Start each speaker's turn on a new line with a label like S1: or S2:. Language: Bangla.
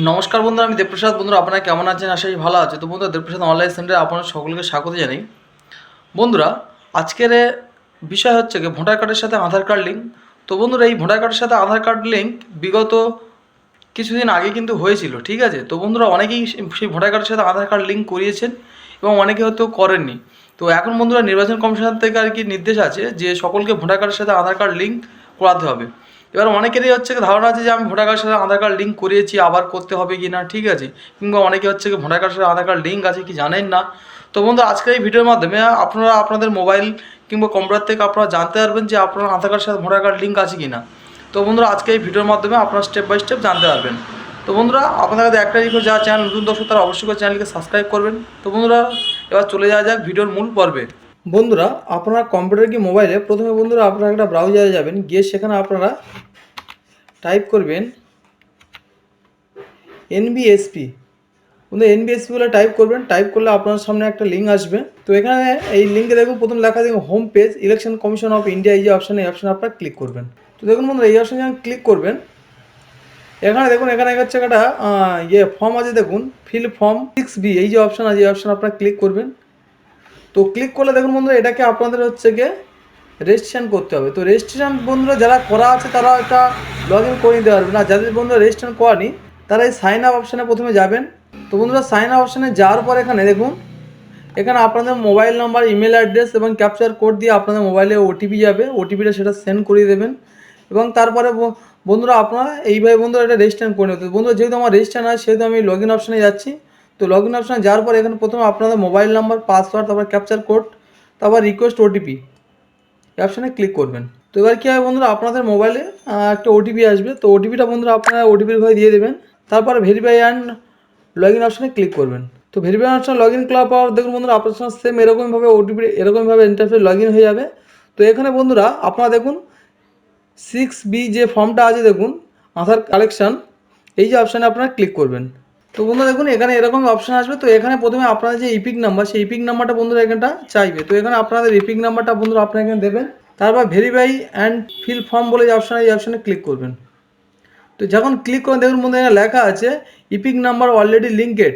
S1: নমস্কার বন্ধুরা, আমি দেবপ্রসাদ। বন্ধুরা, আপনারা কেমন আছেন? আশা ভালো আছে তো বন্ধুরা, দেবপ্রসাদ অনলাইন সেন্টারে আপনার সকলকে স্বাগত জানাই। বন্ধুরা, আজকের বিষয় হচ্ছে কি, ভোটার কার্ডের সাথে আধার কার্ড লিঙ্ক। তো বন্ধুরা, এই ভোটার কার্ডের সাথে আধার কার্ড লিঙ্ক বিগত কিছুদিন আগে কিন্তু হয়েছিল, ঠিক আছে? তো বন্ধুরা, অনেকেই সেই ভোটার কার্ডের সাথে আধার কার্ড লিঙ্ক করিয়েছেন এবং অনেকে হয়তো করেননি। তো এখন বন্ধুরা, নির্বাচন কমিশন থেকে আর কি নির্দেশ আছে যে সকলকে ভোটার কার্ডের সাথে আধার কার্ড লিঙ্ক করাতে হবে। এবার অনেকেরই হচ্ছে ধারণা আছে যে আমি ভোটার কার্ডের সাথে আধার কার্ড লিঙ্ক করিয়েছি, আবার করতে হবে কি না, ঠিক আছে? কিংবা অনেকে হচ্ছে কি ভোটার কার্ডের সাথে আধার কার্ড লিঙ্ক আছে কি জানেন না? তো বন্ধু আজকের এই ভিডিওর মাধ্যমে আপনারা আপনাদের মোবাইল কিংবা কম্পিউটার থেকে আপনারা জানতে পারবেন যে আপনার আধার কার্ডের সাথে ভোটার কার্ড লিঙ্ক আছে কি না তো বন্ধুরা, আজকে এই ভিডিওর মাধ্যমে আপনারা স্টেপ বাই স্টেপ জানতে পারবেন। তো বন্ধুরা, আপনাদের কাছে একটা রিকোয়েস্ট যারা চ্যানেল নতুন দর্শক, তারা অবশ্যই করে চ্যানেলকে সাবস্ক্রাইব করবেন। তো বন্ধুরা, এবার চলে যাওয়া যাক ভিডিওর মূল পর্বে। বন্ধুরা, আপনার কম্পিউটার কি মোবাইলে প্রথমে বন্ধুরা আপনারা একটা ব্রাউজারে যাবেন, গিয়ে সেখানে আপনারা টাইপ করবেন এনবিএসপি বন্ধু এনবিএসপি বলে টাইপ করবেন টাইপ করলে আপনার সামনে একটা লিঙ্ক আসবে। তো এখানে এই লিঙ্কে দেখুন, প্রথম লেখা দেখুন home page election commission of India এই যে অপশানে এই অপশানে আপনারা ক্লিক করবেন। তো দেখুন বন্ধুরা, এই অপশানে যখন ক্লিক করবেন, এখানে দেখুন, এখানে হচ্ছে একটা ইয়ে ফর্ম আছে, দেখুন ফিল ফর্ম সিক্স বি এই যে অপশান আছে, এই অপশান আপনারা ক্লিক করবেন। তো ক্লিক করলে দেখুন বন্ধুরা, এটাকে আপনাদের হচ্ছে গিয়ে রেজিস্ট্রেশন করতে হবে। তো রেজিস্ট্রেশন বন্ধুরা, যারা করা আছে তারা এটা লগ ইন করে নিতে পারবে। না, যাদের বন্ধুরা রেজিস্ট্রেশন করানি, তারা এই সাইন আপ অপশানে প্রথমে যাবেন। তো বন্ধুরা সাইন আপ অপশানে যাওয়ার পর এখানে দেখুন, এখানে আপনাদের মোবাইল নাম্বার ইমেল অ্যাড্রেস এবং ক্যাপচার কোড দিয়ে আপনাদের মোবাইলে ওটিপি যাবে। ওটিপিটা সেটা সেন্ড করিয়ে দেবেন। এবং তারপরে বন্ধুরা, আপনারা এইভাবে বন্ধুরা এটা রেজিস্ট্রেশন করে নেবে বন্ধুরা, যেহেতু আমার রেজিস্ট্রেশন আছে সেহেতু আমি লগ ইন অপশানে যাচ্ছি। তো লগ ইন অপশানে যাওয়ার পর এখানে প্রথমে আপনাদের মোবাইল নাম্বার পাসওয়ার্ড তারপর ক্যাপচার কোড তারপর রিকোয়েস্ট ওটিপি এই অপশানে ক্লিক করবেন। তো এবার কী হবে বন্ধুরা, আপনাদের মোবাইলে একটা ওটিপি আসবে। তো ওটিপিটা বন্ধুরা আপনারা ওটিপির ঘরে দিয়ে দেবেন। তারপর ভেরিফাই অ্যান্ড লগ ইন অপশানে ক্লিক করবেন। তো ভেরিফাই অপশানে লগ ইন করার পর দেখুন বন্ধুরা আপনার সঙ্গে সেম এরকমভাবে ওটিপি এরকমভাবে ইন্টারফেস লগ ইন হয়ে যাবে। তো এখানে বন্ধুরা, আপনারা দেখুন সিক্স বি যে ফর্মটা আছে দেখুন, আধার কালেকশন এই যে অপশানে আপনারা ক্লিক করবেন। তো বন্ধুরা দেখুন, এখানে এরকম অপশান আসবে। তো এখানে প্রথমে আপনাদের যে ইপিক নাম্বার সেই ইপিক নাম্বারটা বন্ধুরা এখানটা চাইবে। তো এখানে আপনাদের ইপিক নাম্বারটা বন্ধুরা আপনারা এখানে দেবেন। তারপর ভেরিফাই অ্যান্ড ফিল ফর্ম বলে যে অপশান এই অপশানে ক্লিক করবেন। তো যখন ক্লিক করেন দেখুন বন্ধু এখানে লেখা আছে ইপিক নাম্বার অলরেডি লিঙ্কেড